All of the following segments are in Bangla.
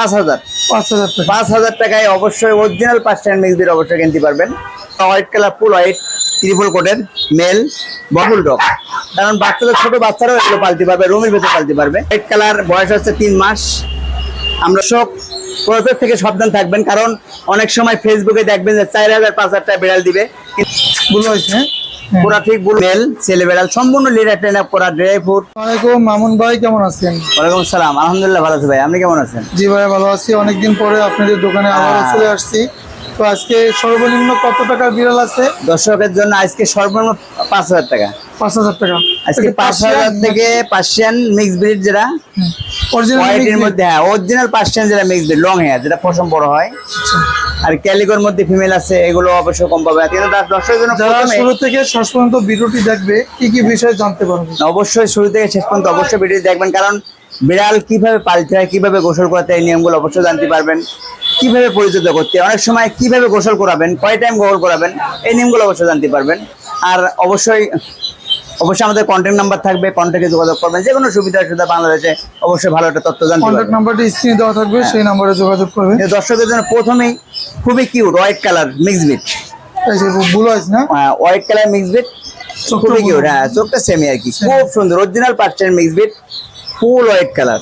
পাঁচ হাজার। পাঁচ হাজার পাঁচ হাজার টাকায় অবশ্যই অরিজিনাল পার্সেন্ট মিক্স দিয়ে অবশ্যই কিনতে পারবেন। White colour full white triple কোটের মেল বকুল ডগ কারণ বাচ্চাদের ছোট বাচ্চারাও এগুলো পালতে পারবে রুমের ভেতরে পালতে পারবে। হোয়াইট কালার বয়স হচ্ছে তিন মাস। আমরা সব প্রত্যেক থেকে সাবধান থাকবেন কারণ অনেক সময় ফেসবুকে দেখবেন যে চার হাজার পাঁচ হাজার টাকা বিড়াল দিবে। ভুল হয়েছে হ্যাঁ? হ্যাঁ পুরা ঠিক মেল ছেলে বিড়াল সম্পূর্ণ লিডার ট্রেন আপ করা ড্রাই ফ্রুট ওয়ালাইকুম মামুন ভাই কেমন আছেন? ওয়ালাইকুম সালাম আলহামদুলিল্লাহ ভালো আছি ভাই। আপনি কেমন আছেন? জি ভাই ভালো আছি। অনেকদিন পরে আপনাদের দোকানে হ্যাঁ। চলে আসছি। তো আজকে সর্বনিম্ন কত টাকার বিড়াল আছে? দর্শকের জন্য আজকে সর্বনিম্ন পাঁচ হাজার টাকা। পাঁচ হাজার টাকা। আজকে পাঁচ হাজার থেকে পার্সিয়ান মিক্স ব্রিড যেটা অরিজিনাল মধ্যে হ্যাঁ অরিজিনাল পার্সিয়ান যেটা মিক্স ব্রিড লং হেয়ার যেটা পশম বড় হয়। আর ক্যালিকোর মধ্যে ফিমেল আছে এগুলো অবশ্যই কম পাবে। কিন্তু তার দর্শকের জন্য শুরু থেকে শেষ পর্যন্ত ভিডিওটি দেখবে কি কি বিষয়ে জানতে পারবে? অবশ্যই শুরু থেকে শেষ পর্যন্ত অবশ্যই ভিডিও দেখবেন কারণ বিড়াল কীভাবে পালতে হয় কীভাবে গোসল করতে হয় এই নিয়মগুলো অবশ্যই জানতে পারবেন। কীভাবে পরিচিত করতে অনেক সময় কীভাবে গোসল করাবেন কয় টাইম গোসল করাবেন এই নিয়মগুলো অবশ্যই জানতে পারবেন। আর অবশ্যই অবশ্যই আমাদের কন্ট্যাক্ট নাম্বার থাকবে কন্ট্যাক্টে যোগাযোগ করবেন। যে কোনো সুবিধা অসুবিধা বাংলাদেশে অবশ্যই ভালো একটা তথ্য জানতে কন্ট্যাক্ট নাম্বারটি স্ক্রিনে দেওয়া থাকবে সেই নাম্বারে যোগাযোগ করবেন। দর্শকদের জন্য প্রথমেই খুবই cute white colour mix breed এই যে ভুল হয়েছে না? হোয়াইট কালার মিক্স বিট খুবই। কিউট হ্যাঁ চোখটা সেমি আর কি। খুব সুন্দর original percent mix breed full white colour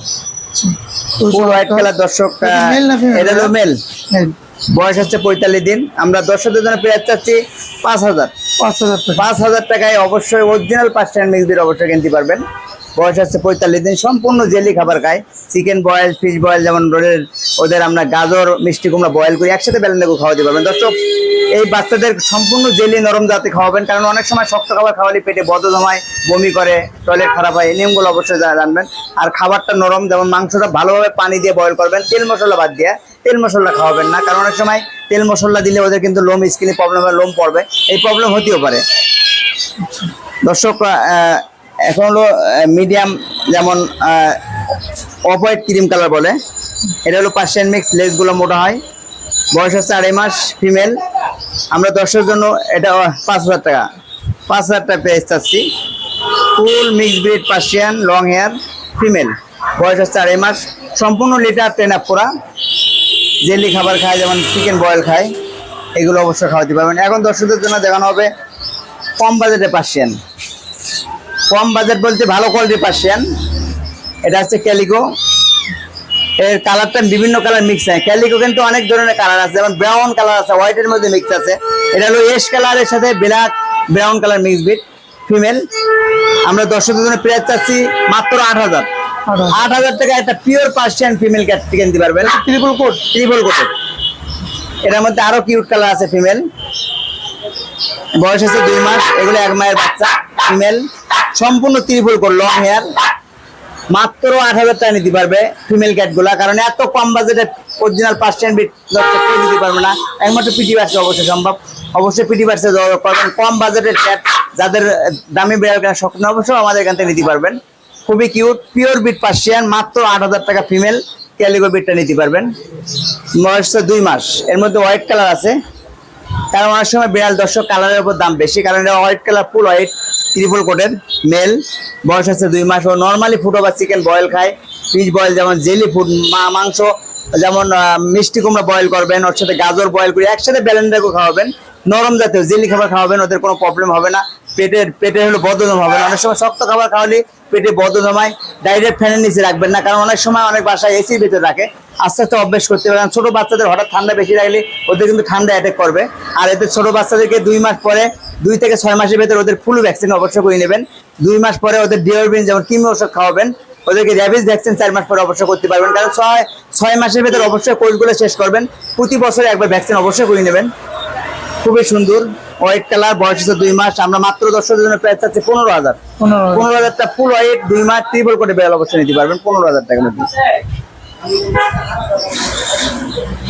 full white colour দর্শক এটা না female? এটা হলো মেল বয়স হচ্ছে পঁয়তাল্লিশ দিন। আমরা দর্শকদের জন্য পেয়ে চাচ্ছি পাঁচ হাজার। পাঁচ হাজার টাকা। পাঁচ হাজার টাকায় অবশ্যই অরিজিনাল মিক্স বিট অবশ্যই কিনতে পারবেন। বয়স হচ্ছে পঁয়তাল্লিশ দিন, সম্পূর্ণ জেলি খাবার খায়। চিকেন বয়েল ফিশ বয়েল যেমন রোডের ওদের আমরা গাজর, মিষ্টি কুমড়া বয়েল করি, একসাথে বেলেন্ডাকে খাওয়াতে পারবেন। দর্শক, এই বাচ্চাদের সম্পূর্ণ জেলি নরম জাতে খাওয়াবেন, কারণ অনেক সময় শক্ত খাবার খাওয়ালে পেটে বদ জমায়, বমি করে, টয়লেট খারাপ হয়, এই নিয়মগুলো অবশ্যই জানবেন। আর খাবারটা নরম, যেমন মাংসটা ভালোভাবে পানি দিয়ে বয়েল করবেন, তেল মশলা বাদ দিয়ে। তেল মশলা খাওয়াবেন না, কারণ অনেক সময় তেল মশলা দিলে ওদের কিন্তু লোম, স্কিনে প্রবলেম হয়, লোম পড়বে। এই প্রবলেম হতেও পারে। দর্শক এখন হলো মিডিয়াম যেমন অফ হোয়াইট ক্রিম কালার বলে, এটা হলো পার্সিয়ান মিক্স লেসগুলো মোটা হয়। বয়স হচ্ছে আড়াই মাস ফিমেল আমরা দর্শকের জন্য এটা পাঁচ হাজার টাকা, পাঁচ হাজার টাকা প্রাইস চাচ্ছি। Full mix breed Persian long hair female বয়স হচ্ছে আড়াই মাস, সম্পূর্ণ লিটার ট্রেন আপ করা। জেলি খাবার খায়, যেমন চিকেন বয়েল খায়, এগুলো অবশ্যই খাওয়াতে পারবেন। এখন দর্শকদের জন্য দেখানো হবে কম বাজেটে পার্সিয়ান। কম বাজেট বলতে ভালো কোয়ালিটি পার্সিয়ান। এটা হচ্ছে ক্যালিকো। এর কালারটা বিভিন্ন কালার মিক্স হয়। ক্যালিকো কিন্তু অনেক ধরনের কালার আছে, যেমন ব্রাউন কালার আছে হোয়াইটের মধ্যে মিক্স আছে। এটা হলো এস কালারের সাথে black brown colour mix breed female আমরা দর্শকদের জন্য প্রাইস চাচ্ছি মাত্র আট হাজার। আট হাজার। টাকা একটা পিওর পার্সিয়ান ফিমেল ক্যাট কিনতে পারবেন ট্রিপল কোড ত্রিপল কোটের এটার মধ্যে আরও কিউট কালার আছে ফিমেল বয়স হচ্ছে দুই মাস এগুলো এক মায়ের বাচ্চা ফিমেল সম্পূর্ণ ত্রিপল কোট লং হেয়ার মাত্র আট হাজার টাকা নিতে পারবে ফিমেল ক্যাটগুলা কারণ এত কম বাজেটে অরিজিনাল পার্সেন্ট বিট কেউ নিতে পারবে না। একমাত্র পিটি বার্সে অবশ্যই সম্ভব। অবশ্যই পিটি বার্সে যোগাযোগ করবেন। কম বাজেটের ক্যাট যাদের দামি বিড়াল কেনার স্বপ্ন অবশ্যই আমাদের এখান থেকে নিতে পারবেন। খুবই কিউট পিওর বিট পার্সিয়ান মাত্র আট হাজার টাকা ফিমেল ক্যালিগো বিটটা নিতে পারবেন। বয়স তো দুই মাস। এর মধ্যে হোয়াইট কালার আছে। কারণ অনেক সময় বিড়াল দর্শক কালারের উপর দাম বেশি, কারণ এটা white colour full white triple কোটের মেল বয়স আছে দুই মাস। ও নর্মালি ফুটো বা চিকেন বয়েল খায়। ফিশ বয়েল যেমন জেলি ফুড মাংস, যেমন মিষ্টি কুমড়া বয়েল করবেন, ওর সাথে গাজর বয়েল করে একসাথে ব্যালেন্ডারও খাওয়াবেন। নরম জাতীয় জেলি খাবার খাওয়াবেন, ওদের কোনো প্রবলেম হবে না। পেটের পেটে হলো বদহজম হবে অনেক সময় শক্ত খাবার খাওয়ালে পেটে বদহজম হয় ডাইরেক্ট ফ্যানের নিচে রাখবেন না, কারণ অনেক সময় অনেক বাসায় এসির ভিতরে রাখে। আস্তে আস্তে অভ্যেস করতে পারেন। ছোট বাচ্চাদের হঠাৎ ঠান্ডা বেশি রাখলে ওদের কিন্তু ঠান্ডা অ্যাটাক করবে। আর এদের ছোট বাচ্চাদেরকে দুই মাস পরে, দুই থেকে ছয় মাসের ভেতরে ওদের ফুল ভ্যাকসিন অবশ্যই করে নেবেন। দুই মাস পরে ওদের ডিওরবিন যেমন কিমি ওষুধ খাওয়াবেন, ওদেরকে র্যাবিস ভ্যাকসিন চার মাস পরে অবশ্যই করতে পারবেন। কারণ ছয় ছয় মাসের ভেতরে অবশ্যই কোর্সগুলো শেষ করবেন। প্রতি বছরে একবার ভ্যাকসিন অবশ্যই করে নেবেন। খুবই সুন্দর। হোয়াইট কালার বয়স হচ্ছে দুই মাস। আমরা মাত্র দর্শকদের জন্য প্রাইস চাচ্ছি পনেরো হাজার। পনেরো হাজার। হাজারটা ফুল হোয়াইট দুই মাস ট্রিপল করে বেড়াল অবশ্যই নিতে পারবেন। পনেরো হাজার টাকার মধ্যে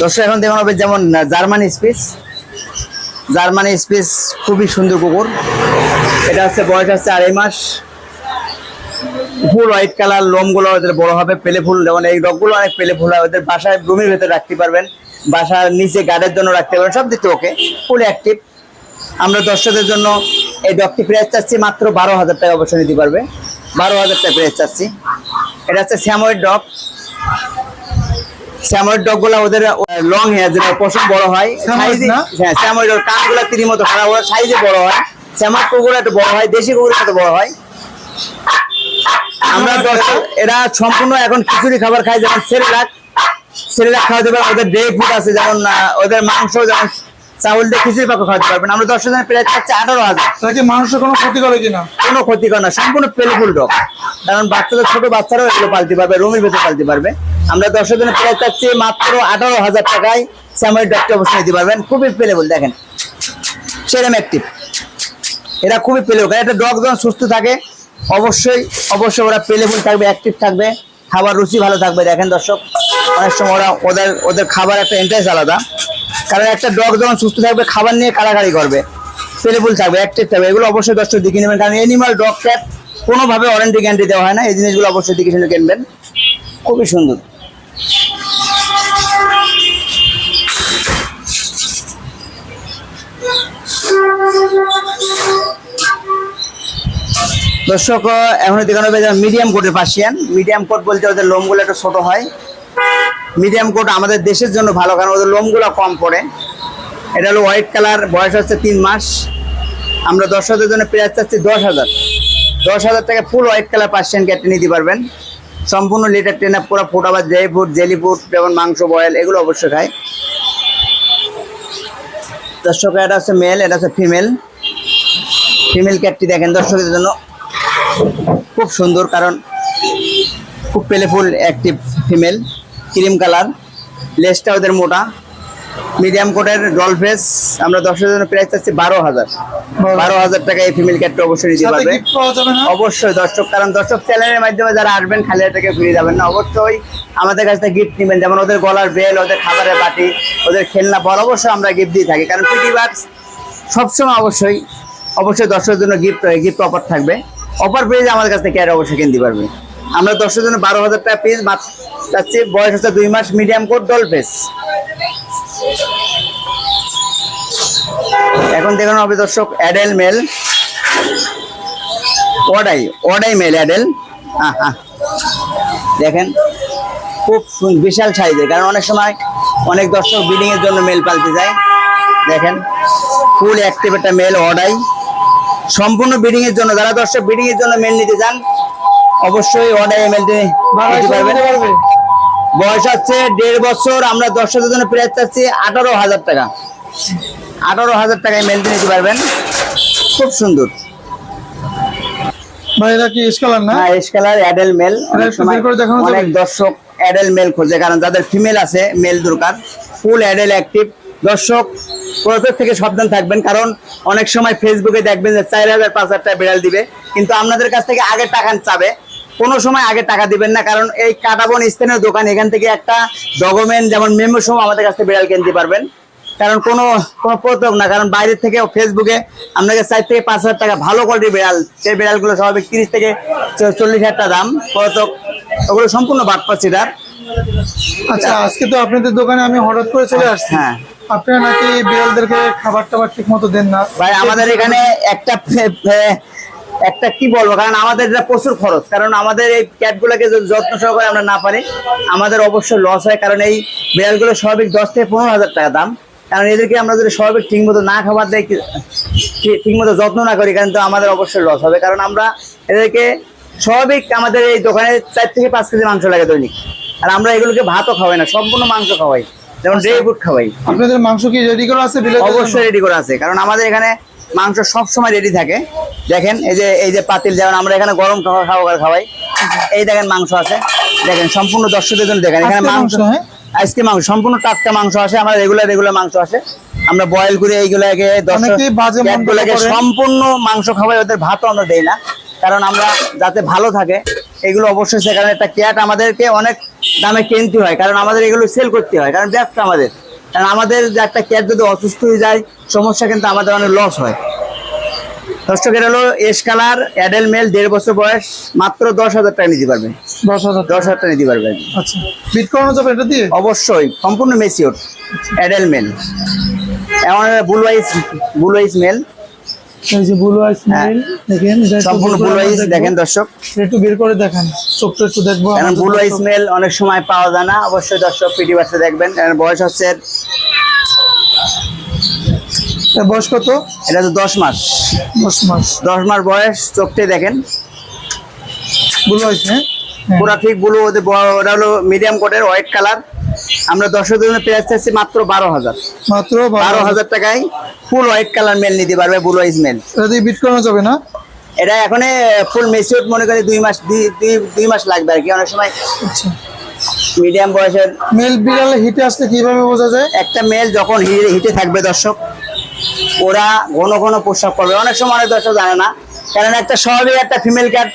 দর্শক এখন দেখুন হবে যেমন জার্মানি স্পিস জার্মানি স্পিস খুবই সুন্দর কুকুর। এটা হচ্ছে বয়স হচ্ছে আড়াই মাস। ফুল হোয়াইট কালার লোমগুলো ওদের বড় হবে পেলে ফুল যেমন এই ডগগুলো অনেক পেলে ফুল হয় ওদের বাসায় রুমের ভেতরে রাখতে পারবেন। বাসার নিচে গার্ডের জন্য রাখতে পারবেন সব দিতে ওকে ফুল অ্যাক্টিভ আমরা দর্শকদের জন্য এই ডগটি প্রাইস চাচ্ছি মাত্র বারো হাজার টাকা অবশ্যই নিতে পারবে। বারো হাজার টাকা প্রাইস চাচ্ছি। এটা হচ্ছে শ্যাময়ের ডগ। স্যাময়েড ডগগুলা ওদের লং হেয়ার যেটা পশম বড় হয়। হ্যাঁ স্যাময়েড কানগুলা তিরি মতো খারাপ ওরা সাইজে বড় হয়। স্যাময়েড কুকুর একটু বড় হয় দেশি কুকুরের সাথে বড় হয়। আমরা দর্শক এরা সম্পূর্ণ এখন খিচুড়ি খাবার খাই যেমন সেরেলাক। সেরেলাক খাওয়াতে পারবেন ওদের ড্রাই ফুড আছে যেমন ওদের মাংস যেমন চাউল দিয়ে খিচুড়ি পাকা খাওয়াতে পারবেন। আমরা দশ জনের প্রায় চাচ্ছি আঠারো হাজার। তারা কি মানুষের কোনো ক্ষতি করে কিনা? কোনো ক্ষতিকর না সম্পূর্ণ পেলফুল ডগ কারণ বাচ্চাদের ছোট বাচ্চারাও এগুলো পালতে পারবে রুমের ভেতরে পালতে পারবে। আমরা দশ জনের প্রায় চাচ্ছি মাত্র আঠারো হাজার টাকায় স্যাময়ের ডগটা অবশ্যই নিতে পারবেন। খুবই পেলেবল দেখেন। সেরম অ্যাক্টিভ এরা খুবই পেলেবল। কারণ একটা ডগ যখন সুস্থ থাকে অবশ্যই অবশ্যই ওরা পেলেবল থাকবে অ্যাক্টিভ থাকবে। খাবার রুচি ভালো থাকবে দেখেন দর্শক। অনেক সময় ওরা ওদের ওদের খাবার একটা ইন্টারেস্ট আলাদা। কারণ একটা ডগ যখন সুস্থ থাকবে, খাবার নিয়ে কাড়াকাড়ি করবে পেলেবল থাকবে অ্যাক্টিভ থাকবে। এগুলো অবশ্যই দর্শক দেখে নেবেন, কারণ এনিমাল ডগ ক্যাট কোনোভাবে ওয়ারেন্টি গ্যারান্টি দেওয়া হয় না। এই জিনিসগুলো অবশ্যই দেখে শুনে কিনবেন। খুবই সুন্দর। দর্শক এখন দেখানো হবে মিডিয়াম কোটের পার্সিয়ান মিডিয়াম কোট বলতে ওদের লোমগুলো একটু ছোট হয়। মিডিয়াম কোট আমাদের দেশের জন্য ভালো, কারণ ওদের লোমগুলো কম পড়ে। এটা হলো হোয়াইট কালার বয়স হচ্ছে তিন মাস। আমরা দর্শকদের জন্য প্রাইস চাচ্ছি দশ হাজার। দশ হাজার টাকা ফুল হোয়াইট কালার পার্সিয়ান ক্যাটে নিতে পারবেন। সম্পূর্ণ লিটার ট্রেন পুরো ফুড আবার ড্রাই ফুড জেলি ফুড যেমন মাংস, বয়েল, এগুলো অবশ্যই খায়। দর্শক, এটা হচ্ছে মেল এটা হচ্ছে ফিমেল ফিমেল ক্যাটটি দেখেন দর্শকদের জন্য খুব সুন্দর, কারণ খুব playful active female cream colour লেসটা ওদের মোটা। মিডিয়াম কোটের ডল ফেস আমরা দশের জন্য প্রাইস চাচ্ছি বারো হাজার। বারো হাজার টাকা এই ফিমেল ক্যাটটা অবশ্যই নিতে পারবে। অবশ্যই দর্শক কারণ দর্শক চ্যানেলের মাধ্যমে যারা আসবেন খালি থেকে ফিরে যাবেন না। অবশ্যই আমাদের কাছ থেকে গিফট নেবেন যেমন ওদের গলার বেল ওদের খাবারের বাটি ওদের খেলনা বল অবশ্যই আমরা গিফট দিয়ে থাকি। কারণ পিটি বাক্স সবসময় অবশ্যই অবশ্যই দর্শকের জন্য গিফট হয় গিফট অফার থাকবে। অফার পেয়ে আমাদের কাছ থেকে আর অবশ্যই কিনতে পারবে। আমরা দর্শকের জন্য বারো হাজার টাকা পিস যাচ্ছে বয়স হচ্ছে দুই মাস মিডিয়াম কোড ডল ফেস এখন দেখানো হবে দর্শক অ্যাডেল মেল ওডাই ওডাই মেল অ্যাডেল হ্যাঁ দেখেন, খুব বিশাল সাইজের, কারণ অনেক সময় অনেক দর্শক বিল্ডিং এর জন্য মেল পালতে যায়। দেখেন ফুল অ্যাক্টিভ একটা মেল অডাই সম্পূর্ণ বিল্ডিং এর জন্য, যারা দর্শক বিল্ডিং এর জন্য মেল নিতে চান অবশ্যই নিতে পারবেন। বয়স হচ্ছে দেড় বছর আমরা দর্শকের জন্য প্রাইস চাচ্ছি আঠারো হাজার টাকা। আঠারো হাজার টাকায় মেলটি নিতে পারবেন। খুব সুন্দর। হ্যাঁ? অনেক দর্শক অ্যাডেল মেল খোঁজে কারণ যাদের ফিমেল আছে মেল দরকার। ফুল অ্যাডেল অ্যাক্টিভ দর্শক প্রত্যেক থেকে সাবধান থাকবেন কারণ অনেক সময় ফেসবুকে দেখবেন যে চার হাজার পাঁচ হাজার টাকা বিড়াল দিবে। কিন্তু আপনাদের কাছ থেকে আগে টাকা চাবে। কোনো সময় আগে টাকা দিবেন না কারণ এই কাটাবন স্থানীয় দোকান এখান থেকে একটা ডকুমেন্ট যেমন মেমো সহ আমাদের কাছ থেকে বিড়াল কিনতে পারবেন। কারণ কোনো কোনো প্রতারক না কারণ বাইরের থেকে ফেসবুকে আপনাকে চার থেকে পাঁচ হাজার টাকা ভালো কোয়ালিটির বিড়াল সেই বিড়ালগুলো স্বাভাবিক তিরিশ থেকে চল্লিশ হাজার টাকা দাম প্রতারক ওগুলো সম্পূর্ণ বাদ পাচ্ছি তার আচ্ছা আজকে তো আপনাদের দোকানে আমি হঠাৎ করে চলে আসছি। হ্যাঁ আপনারা নাকি বিড়ালদেরকে খাবার টাবার ঠিক মতো দেন না? ভাই আমাদের এখানে একটা একটা কি বলব? কারণ আমাদের এটা প্রচুর খরচ। কারণ আমাদের এই ক্যাটগুলোকে যত্ন সহকারে আমরা না পারি আমাদের অবশ্যই লস হয়। কারণ এই বিড়ালগুলো স্বাভাবিক দশ থেকে পনেরো হাজার টাকা দাম। কারণ এদেরকে আমরা যদি স্বাভাবিক ঠিক মতো না খাবার দেয় ঠিক মতো যত্ন না করি কারণ তো আমাদের অবশ্যই লস হবে। কারণ আমরা এদেরকে স্বাভাবিক আমাদের এই দোকানে চার থেকে পাঁচ কেজি মাংস লাগে দৈনিক। আর আমরা এগুলোকে ভাতও খাওয়াই না সম্পূর্ণ মাংস খাওয়াই। যেমন ড্রাই ফ্রুট খাওয়াই। আপনাদের মাংস কি রেডি করা আছে অবশ্যই রেডি করা আছে। কারণ আমাদের এখানে মাংস সব সময় রেডি থাকে। দেখেন এই যে এই যে পাতিল যেমন আমরা এখানে গরম খাবার খাওয়াই এই দেখেন মাংস আছে। দেখেন সম্পূর্ণ দর্শকদের জন্য দেখেন এখানে মাংস হ্যাঁ? আজকে মাংস সম্পূর্ণ টাটকা মাংস আসে আমরা রেগুলার রেগুলার মাংস আসে। আমরা বয়েল করে এইগুলাকে মন্তব্য সম্পূর্ণ মাংস খাওয়াই ওদের ভাতও আমরা দেই না। কারণ আমরা যাতে ভালো থাকে এগুলো অবশ্যই সেখানে একটা ক্যাট আমাদেরকে অনেক দামে কিনতে হয় কারণ আমাদের এগুলো সেল করতে হয় কারণ ব্যবসা আমাদের। কারণ আমাদের যে একটা ক্যাট যদি অসুস্থ হয়ে যায় সমস্যা কিন্তু আমাদের অনেক লস হয়। দর্শকের হলো এস কালার অ্যাডেল মেল দেড় বছর বয়স মাত্র দশ হাজার টাকা নিতে পারবে। দশ হাজার দশ হাজার টাকা নিতে পারবে আচ্ছা। বিট করানো যাবে এটা দিয়ে? অবশ্যই সম্পূর্ণ মেসিওর অ্যাডেল মেল এমন blue eyes blue eyes male এই যে ব্লু আইস মেল দেখেন সম্পূর্ণ ব্লু আইস দেখেন দর্শক। একটু বের করে দেখেন চোখটা একটু দেখব। ব্লু আইস মেল অনেক সময় পাওয়া যায় না। অবশ্যই দর্শক পিটি বাচ্চা দেখবেন। বয়স হচ্ছে বয়স কত? এটা তো দশ মাস। দশ মাস। দশ মাস বয়স চোখতে দেখেন। ব্লু আইস হ্যাঁ? হ্যাঁ। পুরা ঠিক ব্লু ওদের ওটা হলো মিডিয়াম কোটের হোয়াইট কালার আমরা দর্শকদের জন্য প্রাইস চাচ্ছি মাত্র বারো হাজার। মাত্র বারো হাজার। টাকায় ফুল হোয়াইট কালার মেল নিতে পারবে ব্লু আইস মেল এটা বিট করানো যাবে না? এটা এখন ফুল মেচিউর মনে করি দুই মাস দুই মাস লাগবে আর কি অনেক সময় আচ্ছা। মিডিয়াম বয়সের। মেল বিড়ালে হিটে আসলে কীভাবে বোঝা যায়? একটা মেল যখন হিটে থাকবে দর্শক ওরা ঘন ঘন প্রস্রাব করবে অনেক সময় অনেক দর্শক জানে না কারণ একটা স্বাভাবিক একটা ফিমেল ক্যাট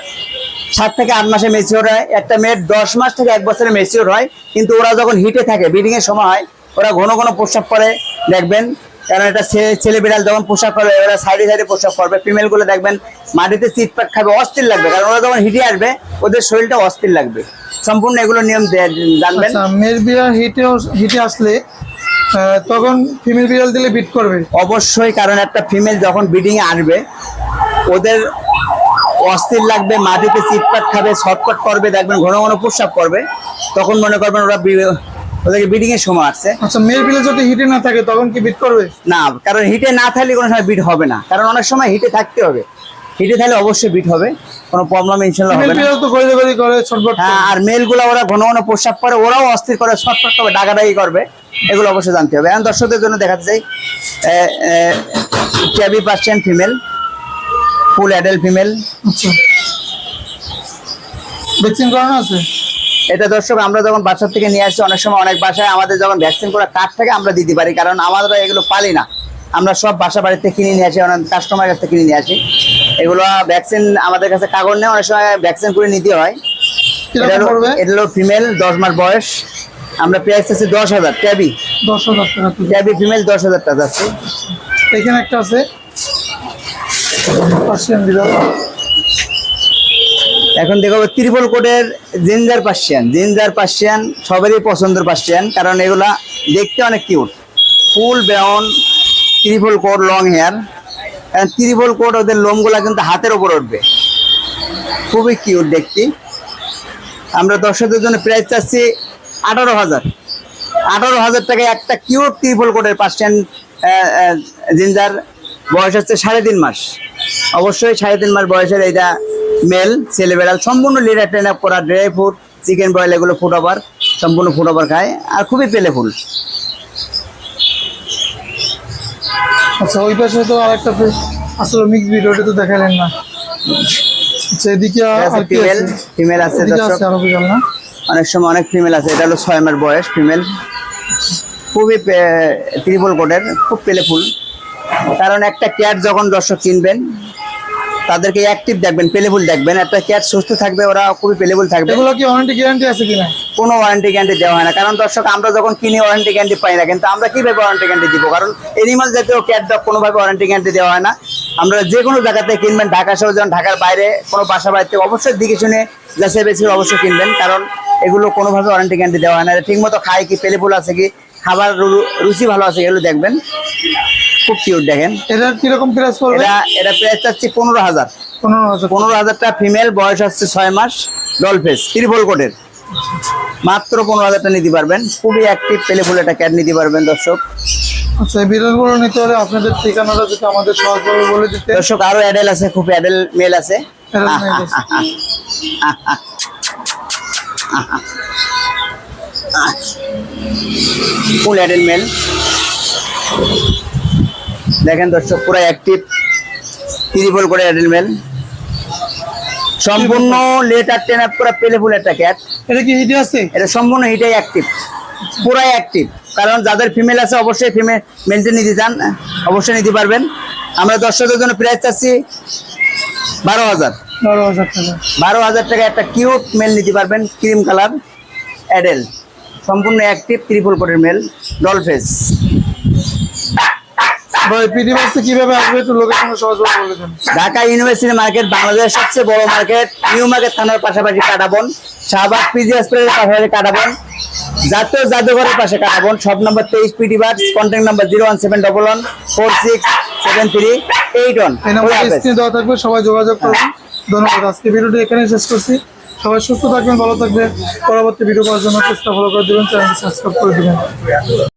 সাত থেকে আট মাসে মেচিওর হয়, একটা মেয়ের দশ মাস থেকে এক বছরে মেচিওর হয়, কিন্তু ওরা যখন হিটে থাকে ব্রিডিং এর সময় হয়, ওরা ঘন ঘন প্রস্রাব করে দেখবেন কারণ একটা ছেলে বিড়াল যখন প্রস্রাব করবে ওরা সাইডে সাইডে প্রস্রাব করবে ফিমেলগুলো দেখবেন, মাটিতে চিটপাট খাবে, অস্থির লাগবে, কারণ ওরা যখন হিটে আসবে, ওদের শরীরটা অস্থির লাগবে। সম্পূর্ণ এগুলো নিয়ম জানবেন। আচ্ছা মেল বিড়াল হিটে হিটে আসলে তখন ফিমেল বিড়াল দিলে বিট করবে। অবশ্যই কারণ একটা ফিমেল যখন ব্রিডিং এ আসবে ওদের অস্থির লাগবে মাটিতে চিটপাট খাবে ছটপট করবে দেখবেন ঘন ঘন প্রস্রাব করবে তখন মনে করবেন ওরা বি- ওদেরকে ব্রিডিং এর সময় আসছে। আচ্ছা মেল বিড়াল যদি হিটে না থাকে তখন কি বিট করবে? না কারণ হিটে না থাকলে কোনো সময় বিট হবে না। কারণ অনেক সময় হিটে থাকতে হবে। হিটে থাকলে অবশ্যই বিট হবে। কোনো প্রবলেম ইনশাল্লাহ হবে তো গড়ি করে ছটফট করে। হ্যাঁ আর মেলগুলো ওরা ঘন ঘন প্রস্রাব করে ওরাও অস্থির করে ছটফট করবে ডাকাডাকি করবে। এগুলো অবশ্যই জানতে হবে। এখন দর্শকদের জন্য দেখাতে চাই ক্যাবি percent female full adult female vaccine করানো আছে? এটা দর্শক আমরা যখন বাসার থেকে নিয়ে আসছি অনেক সময় অনেক বাসায় আমাদের যখন ভ্যাকসিন করা কার্ড থাকে আমরা দিতে পারি। কারণ আমাদের এগুলো পালি না। আমরা সব বাসা বাড়িতে কিনে নিয়ে আসি অনেক কাস্টমার কাছ থেকে কিনে নিয়ে আসি। এগুলো ভ্যাকসিন আমাদের কাছে কাগজ নেই অনেক সময় ভ্যাকসিন করে নিতে হয়। এটা হলো- ফিমেল দশ মাস বয়স। আমরা প্রাইস আছে দশ হাজার ট্যাবি দশ হাজার টাকা ট্যাবি ফিমেল দশ হাজার টাকা আছে। এখানে একটা আছে। এখন দেখো ত্রিপল কোটের জিঞ্জার পার্সিয়ান জিঞ্জার পার্সিয়ান সবারই পছন্দের পার্সিয়ান কারণ এগুলা দেখতে অনেক cute full brown triple coat long hair triple coat ওদের লোমগুলা কিন্তু হাতের ওপর উঠবে। খুবই কিউট দেখতে। আমরা দর্শকদের জন্য প্রাইস চাচ্ছি আঠারো হাজার। আঠারো হাজার টাকায় একটা কিউট ত্রিপল কোটের পার্সেন্ট জিঞ্জার। বয়স হচ্ছে সাড়ে তিন মাস। অবশ্যই সাড়ে তিন মাস বয়সের এইটা মেল ছেলে বেড়াল, সম্পূর্ণ লিডার ট্রেন আপ করা ড্রাই ফুড চিকেন বয়েল এগুলো ফুড ওভার, সম্পূর্ণ ফুড ওভার খায়। আর খুবই পেলে ফুল আচ্ছা ওই পাশে তো আরেকটা আসলে মিক্স ভিডিও ওটা তো দেখালেন না। আচ্ছা এদিকে আর কি ফিমেল ফিমেল আছে না? অনেক সময় অনেক ফিমেল আছে এটা হলো ছয় মাস বয়স ফিমেল খুবই ত্রিপল কোটের খুব পেলে ফুল কারণ একটা ক্যাট যখন দর্শক কিনবেন তাদেরকে অ্যাক্টিভ দেখবেন পেলেফুল দেখবেন। একটা ক্যাট সুস্থ থাকবে ওরা খুবই পেলেফুল থাকবে। এগুলো কি ওয়ারেন্টি গ্যারান্টি আছে কিনা? কোনো ওয়ারেন্টি গ্যারান্টি দেওয়া হয় না। কারণ দর্শক আমরা যখন কিনি ওয়ারেন্টি গ্যারান্টি পাই না। কিন্তু আমরা কীভাবে ওয়ারেন্টি গ্যারান্টি দিব? কারণ এনিমাল জাতীয় ক্যাট ডগ কোনোভাবে ওয়ারেন্টি গ্যারান্টি দেওয়া হয় না। আমরা যে কোনো জায়গাতে কিনবেন ঢাকা সহ যেমন ঢাকার বাইরে কোনো বাসা বাড়িতে অবশ্যই দিকে শুনে যাচাই বেছে অবশ্যই কিনবেন। কারণ এগুলো কোনোভাবে ওয়ারেন্টি গ্যারান্টি দেওয়া হয় না। ঠিকমতো খায় কি পেলেফুল আছে কি খাবার রুচি ভালো আছে এগুলো দেখবেন। খুব কিউট দেখেন। এটার কীরকম প্রাইস পড়বে? এটা এটা প্রাইস চাচ্ছি পনেরো হাজার। পনেরো হাজার। পনেরো হাজারটা ফিমেল বয়স হচ্ছে ছয় মাস ডলফেস ত্রিপল কোটের মাত্র পনেরো হাজারটা নিতে পারবেন। খুবই অ্যাক্টিভ পেলে ফুলে একটা ক্যাট নিতে পারবেন দর্শক। আচ্ছা এই বিড়ালগুলো নিতে হলে আপনাদের ঠিকানাটা যদি আমাদের সহজভাবে বলে দিতে দর্শক আরও অ্যাডেল আছে খুব অ্যাডেল মেল আছে। আছে। ফুল অ্যাডেল মেল দেখেন দর্শক পুরো অ্যাক্টিভ ত্রিপল করে অ্যাডেল মেল সম্পূর্ণ লেটার টেন আপ করা পেলে ফুল একটা ক্যাট এটা কি হিটে আছে? এটা সম্পূর্ণ হিটাই অ্যাক্টিভ পুরাই অ্যাক্টিভ কারণ যাদের ফিমেল আছে অবশ্যই ফিমেল মেনটেন নিতে চান অবশ্যই নিতে পারবেন। আমরা দর্শকদের জন্য প্রাইস চাচ্ছি বারো হাজার। বারো হাজার টাকা। বারো হাজার টাকা একটা কিউট মেল নিতে পারবেন ক্রিম কালার অ্যাডেল সম্পূর্ণ অ্যাক্টিভ ত্রিপল কোটের মেল ডলফেস কীভাবে আসবে একটু সহজভাবে বলে দেন। ঢাকা ইউনিভার্সিটি মার্কেট বাংলাদেশের সবচেয়ে বড় মার্কেট নিউ মার্কেট থানার পাশাপাশি কাটাবন। শাহবাগ পিজি হসপিটালের পাশাপাশি কাটাবন। জাতীয় জাদুঘরের পাশে কাটাবন। সব নাম্বার তেইশ পিটি বার contact number zero one seven double one four six seven three eight one এই নাম্বার স্ক্রিনে দেওয়া থাকবে সবাই যোগাযোগ করবেন ধন্যবাদ। আজকে ভিডিওটি এখানে শেষ করছি। সবাই সুস্থ থাকবেন ভালো থাকবেন। পরবর্তী ভিডিও পাওয়ার জন্য চেষ্টা ফলো করে দেবেন চ্যানেলটি সাবস্ক্রাইব করে দেবেন।